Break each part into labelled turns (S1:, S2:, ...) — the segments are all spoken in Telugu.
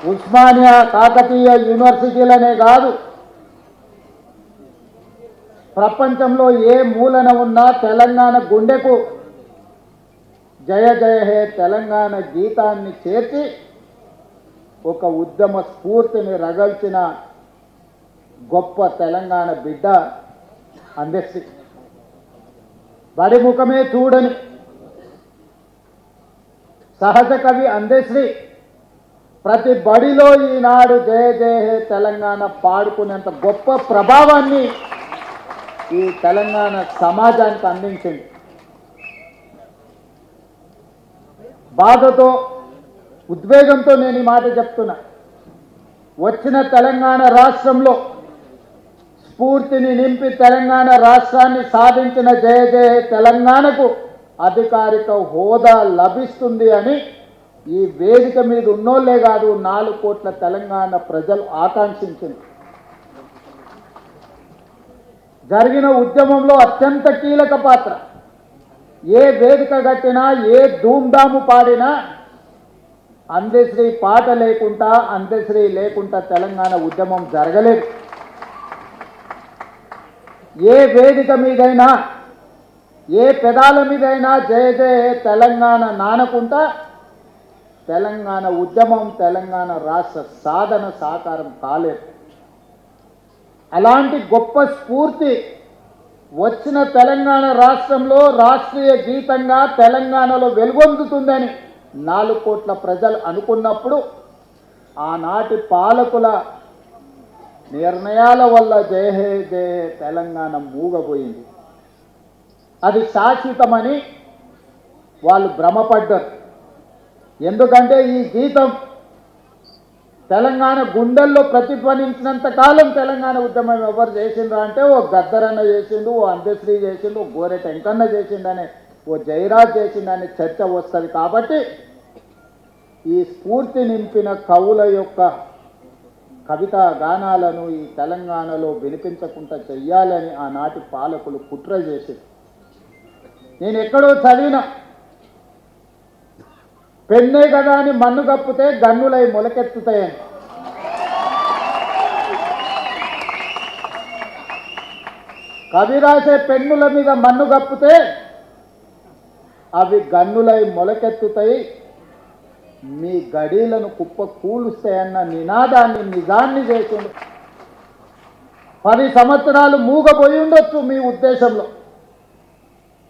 S1: ఉస్మానియా కాకతీయ యూనివర్సిటీలనే కాదు. ప్రపంచంలో ఏ మూలన ఉన్నా తెలంగాణ గుండెకు జయ జయ హే తెలంగాణ గీతాన్ని చేర్చి ఒక ఉద్యమ స్ఫూర్తిని రగల్చిన గొప్ప తెలంగాణ బిడ్డ అందశ్రీ బడి ముఖమే చూడని సహజ కవి అందశ్రీ ప్రతి బడిలో ఈనాడు జయ జయ హే తెలంగాణ పాడుకునేంత గొప్ప ప్రభావాన్ని ఈ తెలంగాణ సమాజానికి అందించింది. బాధతో ఉద్వేగంతో నేను ఈ మాట చెప్తున్నా. వచ్చిన తెలంగాణ రాష్ట్రంలో స్ఫూర్తిని నింపి తెలంగాణ రాష్ట్రాన్ని సాధించిన జయ జయ తెలంగాణకు అధికారిక హోదా లభిస్తుంది అని ఈ వేదిక మీద ఉన్నోళ్ళే కాదు నాలుగు కోట్ల తెలంగాణ ప్రజలు ఆకాంక్షించింది. జరిగిన ఉద్యమంలో అత్యంత కీలక పాత్ర. ఏ వేదిక కట్టినా ఏ ధూమ్ధాము పాడినా అందశ్రీ పాట లేకుండా అందశ్రీ లేకుండా తెలంగాణ ఉద్యమం జరగలేదు. ఏ వేదిక మీదైనా ఏ పెదాల మీదైనా జయ జయ తెలంగాణ నానకుంటా తెలంగాణ ఉద్యమం తెలంగాణ రాష్ట్ర సాధన సాకారం కాలేదు. అలాంటి గొప్ప స్ఫూర్తి వచ్చిన తెలంగాణ రాష్ట్రంలో రాష్ట్రీయ గీతంగా తెలంగాణలో వెలుగొందుతుందని నాలుగు కోట్ల ప్రజలు అనుకున్నప్పుడు ఆనాటి పాలకుల నిర్ణయాల వల్ల జయహే జయ తెలంగాణ మూగబోయింది. అది శాశ్వతమని వాళ్ళు భ్రమపడ్డారు. ఎందుకంటే ఈ గీతం తెలంగాణ గుండెల్లో ప్రతిధ్వనించినంత కాలం తెలంగాణ ఉద్యమం ఎవరు చేసిండ్రా అంటే ఓ గద్దరన్న చేసిండు ఓ అందశ్రీ చేసిండు ఓ గోరె టెంకన్న చేసిండని ఓ జయరాజ్ చేసిండని చర్చ వస్తుంది కాబట్టి ఈ స్ఫూర్తి నింపిన కవుల యొక్క కవిత గానాలను ఈ తెలంగాణలో వినిపించకుండా చెయ్యాలని ఆనాటి పాలకులు కుట్ర చేసింది నేను ఎక్కడో చదివిన పెన్నే కదా అని మన్ను కప్పితే గన్నులై మొలకెత్తుతాయని కవి రాసే పెన్నుల మీద మన్ను కప్పితే అవి గన్నులై మొలకెత్తుతాయి. మీ గడీలను కుప్ప కూలుస్తాయన్న నినాదాన్ని నిజాన్ని చేసిండు. పది సంవత్సరాలు మూగపోయి ఉండొచ్చు మీ ఉద్దేశంలో.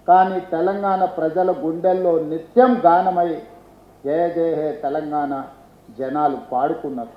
S1: కానీ తెలంగాణ ప్రజల గుండెల్లో నిత్యం గానమై జయ జయ హే తెలంగాణ జనాలు పాడుకున్నారు.